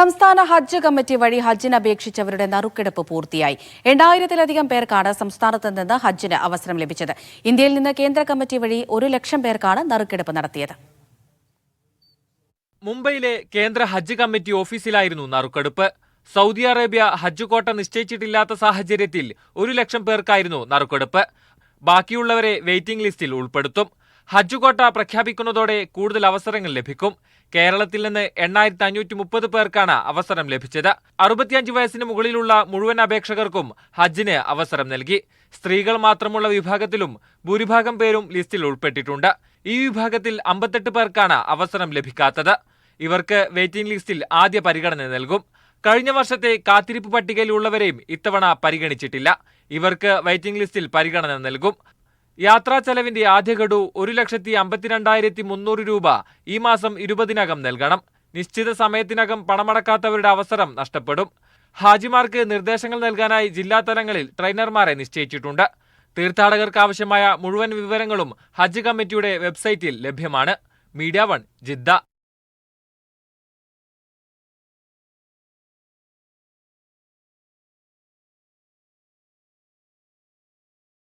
സംസ്ഥാന ഹജ്ജ് കമ്മിറ്റി വഴി ഹജ്ജിന് അപേക്ഷിച്ചവരുടെ നറുക്കെടുപ്പ് പൂർത്തിയായി. എണ്ണായിരത്തിലധികം പേർക്കാണ് സംസ്ഥാനത്ത് നിന്ന് ഹജ്ജിന് അവസരം ലഭിച്ചത്. ഇന്ത്യയിൽ നിന്ന് കേന്ദ്ര കമ്മിറ്റി വഴി ഒരു ലക്ഷം പേർക്കാണ് നറുക്കെടുപ്പ് നടത്തിയത്. മുംബൈയിലെ കേന്ദ്ര ഹജ്ജ് കമ്മിറ്റി ഓഫീസിലായിരുന്നു നറുക്കെടുപ്പ്. സൗദി അറേബ്യ ഹജ്ജ് കോട്ട നിശ്ചയിച്ചിട്ടില്ലാത്ത സാഹചര്യത്തിൽ ഒരു ലക്ഷം പേർക്കായിരുന്നു നറുക്കെടുപ്പ്. ബാക്കിയുള്ളവരെ വെയിറ്റിംഗ് ലിസ്റ്റിൽ ഉൾപ്പെടുത്തും. ഹജ്ജ് കോട്ട പ്രഖ്യാപിക്കുന്നതോടെ കൂടുതൽ അവസരങ്ങൾ ലഭിക്കും. കേരളത്തിൽ നിന്ന് എണ്ണായിരത്തി അഞ്ഞൂറ്റി മുപ്പത് പേർക്കാണ് അവസരം ലഭിച്ചത്. അറുപത്തിയഞ്ച് വയസ്സിന് മുകളിലുള്ള മുഴുവൻ അപേക്ഷകർക്കും ഹജ്ജിന് അവസരം നൽകി. സ്ത്രീകൾ മാത്രമുള്ള വിഭാഗത്തിലും ഭൂരിഭാഗം പേരും ലിസ്റ്റിൽ ഉൾപ്പെട്ടിട്ടുണ്ട്. ഈ വിഭാഗത്തിൽ അമ്പത്തെട്ട് പേർക്കാണ് അവസരം ലഭിക്കാത്തത്. ഇവർക്ക് വെയിറ്റിംഗ് ലിസ്റ്റിൽ ആദ്യ പരിഗണന നൽകും. കഴിഞ്ഞ വർഷത്തെ കാത്തിരിപ്പ് പട്ടികയിലുള്ളവരെയും ഇത്തവണ പരിഗണിച്ചിട്ടില്ല. ഇവർക്ക് വെയിറ്റിംഗ് ലിസ്റ്റിൽ പരിഗണന നൽകും. യാത്രാ ചെലവിന്റെ ആദ്യ ഗഡു ഒരു ലക്ഷത്തി അമ്പത്തിരണ്ടായിരത്തി മുന്നൂറ് രൂപ. ഈ മാസം ഇരുപതിനകം നൽകണം. നിശ്ചിത സമയത്തിനകം പണമടക്കാത്തവരുടെ അവസരം നഷ്ടപ്പെടും. ഹാജിമാർക്ക് നിർദ്ദേശങ്ങൾ നൽകാനായി ജില്ലാ തലങ്ങളിൽ ട്രെയിനർമാരെ നിശ്ചയിച്ചിട്ടുണ്ട്. തീർത്ഥാടകർക്ക് ആവശ്യമായ മുഴുവൻ വിവരങ്ങളും ഹജ്ജ് കമ്മിറ്റിയുടെ വെബ്സൈറ്റിൽ ലഭ്യമാണ്. Media one Jeddah.